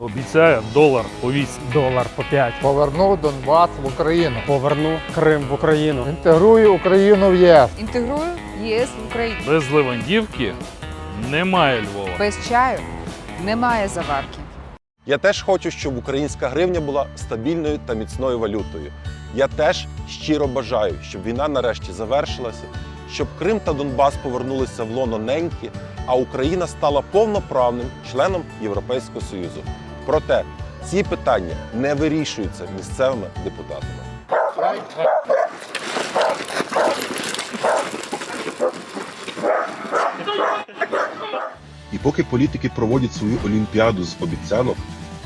Обіцяю долар по 8. Долар по 5. Поверну Донбас в Україну. Поверну Крим в Україну. Інтегрую Україну в ЄС. Інтегрую ЄС в Україну. Без Левандівки немає Львова. Без чаю немає заварки. Я теж хочу, щоб українська гривня була стабільною та міцною валютою. Я теж щиро бажаю, щоб війна нарешті завершилася, щоб Крим та Донбас повернулися в лоно неньки, а Україна стала повноправним членом Європейського Союзу. Проте ці питання не вирішуються місцевими депутатами. І поки політики проводять свою олімпіаду з обіцянок,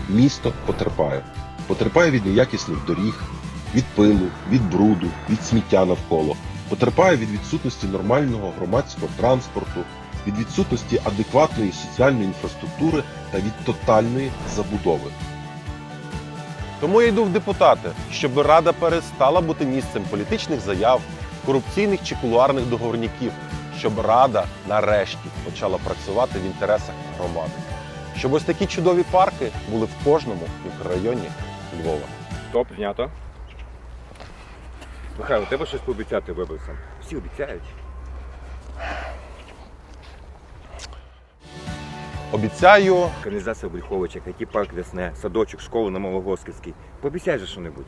місто потерпає. Потерпає від неякісних доріг, від пилу, від бруду, від сміття навколо. Потерпає від відсутності нормального громадського транспорту, від відсутності адекватної соціальної інфраструктури та від тотальної забудови. Тому я йду в депутати, щоб Рада перестала бути місцем політичних заяв, корупційних чи кулуарних договорняків, щоб Рада нарешті почала працювати в інтересах громади. Щоб ось такі чудові парки були в кожному мікрорайоні Львова. Стоп, знято. Михайло, треба щось пообіцяти виборцям. Всі обіцяють. Обіцяю, Каналізація в Бріховичах, парк Весне, садочок, школу на Малогосківській. Пообіцяй же що-небудь.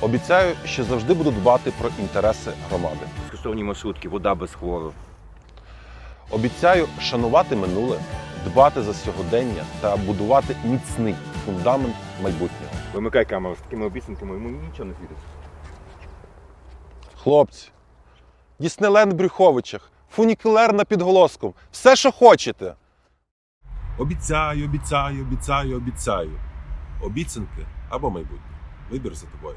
обіцяю, що завжди буду дбати про інтереси громади. Безкоштовні маршрутки, вода без хлору. Обіцяю шанувати минуле, дбати за сьогодення та будувати міцний фундамент майбутнього. Вимикай камеру з такими обіцянками, йому нічого не світить. Хлопці, Діснейленд в Брюховичах, фунікулер на підголоском, все, що хочете. Обіцяю, обіцяю, обіцяю, обіцяю. Обіцянки або майбутнє. Вибір за тобою.